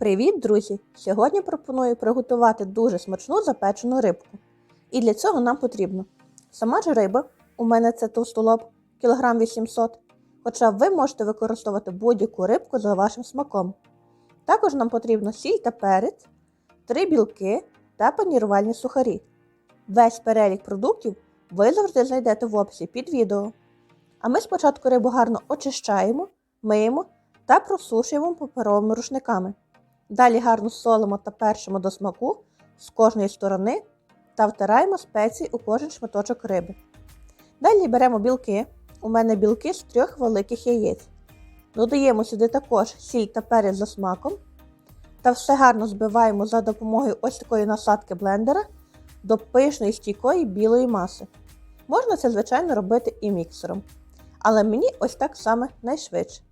Привіт, друзі! Сьогодні пропоную приготувати дуже смачну запечену рибку. І для цього нам потрібно сама ж риба, у мене це товстолоб, кілограм 800, хоча ви можете використовувати будь-яку рибку за вашим смаком. Також нам потрібно сіль та перець, 3 білки та панірувальні сухарі. Весь перелік продуктів ви завжди знайдете в описі під відео. А ми спочатку рибу гарно очищаємо, миємо та просушуємо паперовими рушниками. Далі гарно солимо та першимо до смаку з кожної сторони та втираємо спеції у кожен шматочок риби. Далі беремо білки. У мене білки з трьох великих яєць. Додаємо сюди також сіль та перець за смаком. Та все гарно збиваємо за допомогою ось такої насадки блендера до пишної стійкої білої маси. Можна це, звичайно, робити і міксером. Але мені ось так саме найшвидше.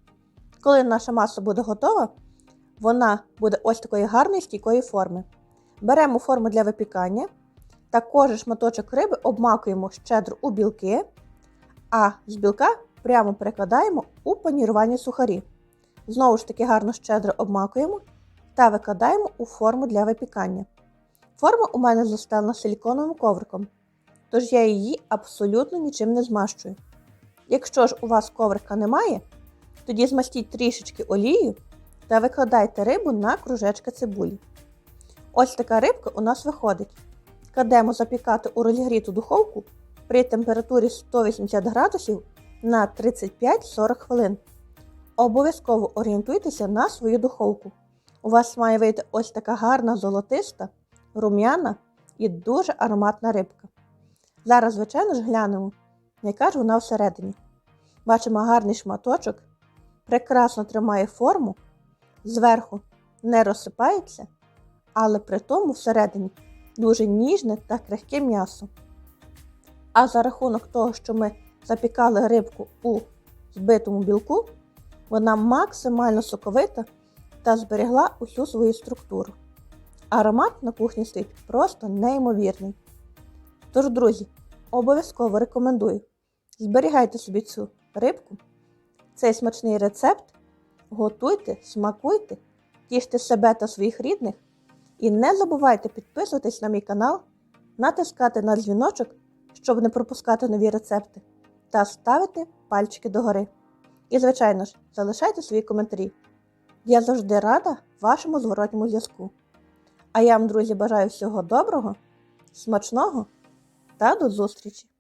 Коли наша маса буде готова, вона буде ось такої гарної стійкої форми. Беремо форму для випікання та кожен шматочок риби обмакуємо щедро у білки, а з білка прямо перекладаємо у панірувальні сухарі. Знову ж таки гарно щедро обмакуємо та викладаємо у форму для випікання. Форма у мене застелена силіконовим ковриком, тож я її абсолютно нічим не змащую. Якщо ж у вас коврика немає, тоді змастіть трішечки олією та викладайте рибу на кружечки цибулі. Ось така рибка у нас виходить. Кладемо запікати у розігріту духовку при температурі 180 градусів на 35-40 хвилин. Обов'язково орієнтуйтеся на свою духовку. У вас має вийти ось така гарна золотиста, рум'яна і дуже ароматна рибка. Зараз, звичайно ж, глянемо, яка ж вона всередині. Бачимо гарний шматочок, прекрасно тримає форму, зверху не розсипається, але при тому всередині дуже ніжне та крихке м'ясо. А за рахунок того, що ми запікали рибку у збитому білку, вона максимально соковита та зберегла усю свою структуру. Аромат на кухні стоїть просто неймовірний. Тож, друзі, обов'язково рекомендую зберігайте собі цю рибку, цей смачний рецепт, готуйте, смакуйте, тіште себе та своїх рідних. І не забувайте підписуватись на мій канал, натискати на дзвіночок, щоб не пропускати нові рецепти, та ставити пальчики догори. І, звичайно ж, залишайте свої коментарі. Я завжди рада вашому зворотньому зв'язку. А я вам, друзі, бажаю всього доброго, смачного та до зустрічі!